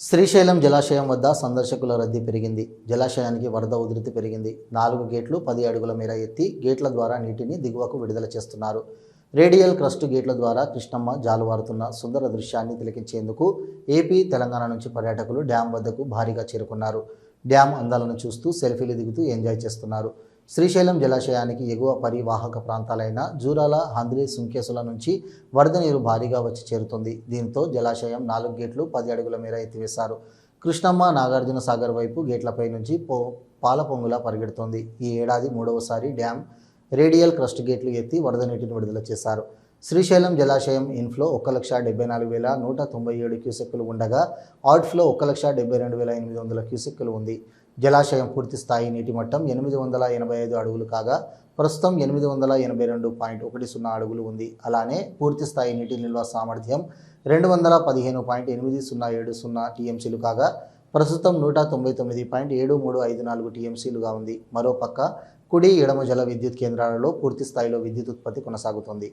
శ్రీశైలం జలాశయం వద్ద సందర్శకుల రద్దీ పెరిగింది. జలాశయానికి వరద ఉధృతి పెరిగింది. నాలుగు గేట్లు పది అడుగుల మేర ఎత్తి గేట్ల ద్వారా నీటిని దిగువకు విడుదల చేస్తున్నారు. రేడియల్ క్రస్ట్ గేట్ల ద్వారా కృష్ణమ్మ జాలువారుతున్న సుందర దృశ్యాన్ని తిలకించేందుకు ఏపీ తెలంగాణ నుంచి పర్యాటకులు డ్యాం వద్దకు భారీగా చేరుకున్నారు. డ్యాం అందాలను చూస్తూ సెల్ఫీలు దిగుతూ ఎంజాయ్ చేస్తున్నారు. శ్రీశైలం జలాశయానికి ఎగువ పరివాహక ప్రాంతాలైన జూరాల హంద్రి సుంకేసుల నుంచి వరద నీరు భారీగా వచ్చి చేరుతుంది. దీంతో జలాశయం నాలుగు గేట్లు పది అడుగుల మేర ఎత్తివేశారు. కృష్ణమ్మ నాగార్జున సాగర్ వైపు గేట్లపై నుంచి పో పాల పొంగులా పరిగెడుతోంది. ఈ ఏడాది మూడవసారి డ్యామ్ రేడియల్ క్రస్ట్ గేట్లు ఎత్తి వరద నీటిని విడుదల చేశారు. శ్రీశైలం జలాశయం ఇన్ఫ్లో ఒక లక్ష డెబ్బై నాలుగు వేల నూట తొంభై ఏడు క్యూసెక్కులు ఉండగా అవుట్ఫ్లో ఒక లక్ష డెబ్బై రెండు వేల ఎనిమిది వందల క్యూసెక్కులు ఉంది. జలాశయం పూర్తి స్థాయి నీటి మట్టం ఎనిమిది వందల ఎనభై ఐదు అడుగులు కాగా ప్రస్తుతం ఎనిమిది వందల ఎనభై రెండు పాయింట్ ఒకటి సున్నా అడుగులు ఉంది. అలానే పూర్తి స్థాయి నీటి నిల్వ సామర్థ్యం రెండు వందల పదిహేను పాయింట్ ఎనిమిది సున్నా ఏడు సున్నా టీఎంసీలు కాగా ప్రస్తుతం నూట తొంభై తొమ్మిది పాయింట్ ఏడు మూడు ఐదు నాలుగు టీఎంసీలుగా ఉంది. మరోపక్క కుడి ఎడమ జల విద్యుత్ కేంద్రాలలో పూర్తి స్థాయిలో విద్యుత్ ఉత్పత్తి కొనసాగుతుంది.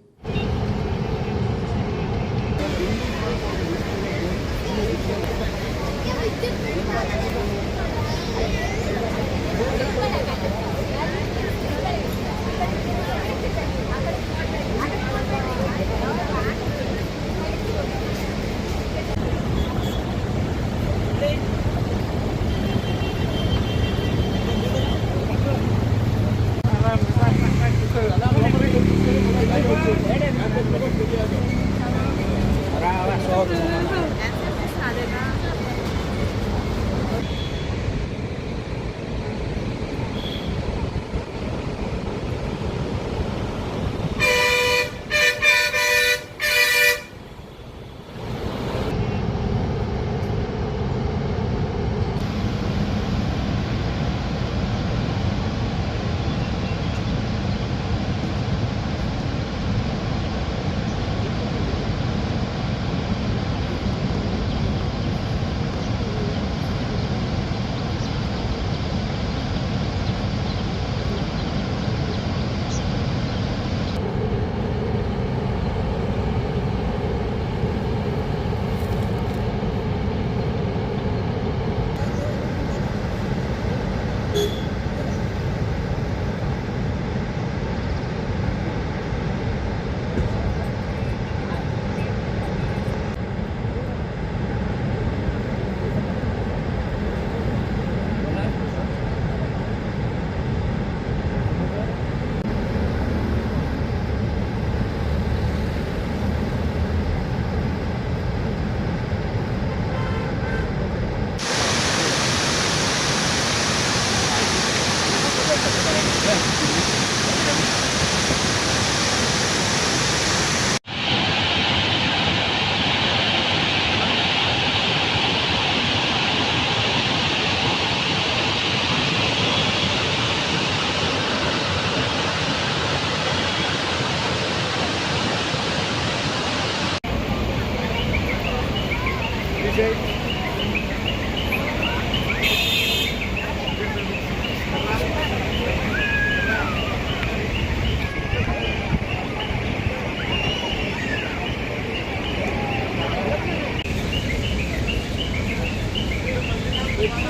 Jake.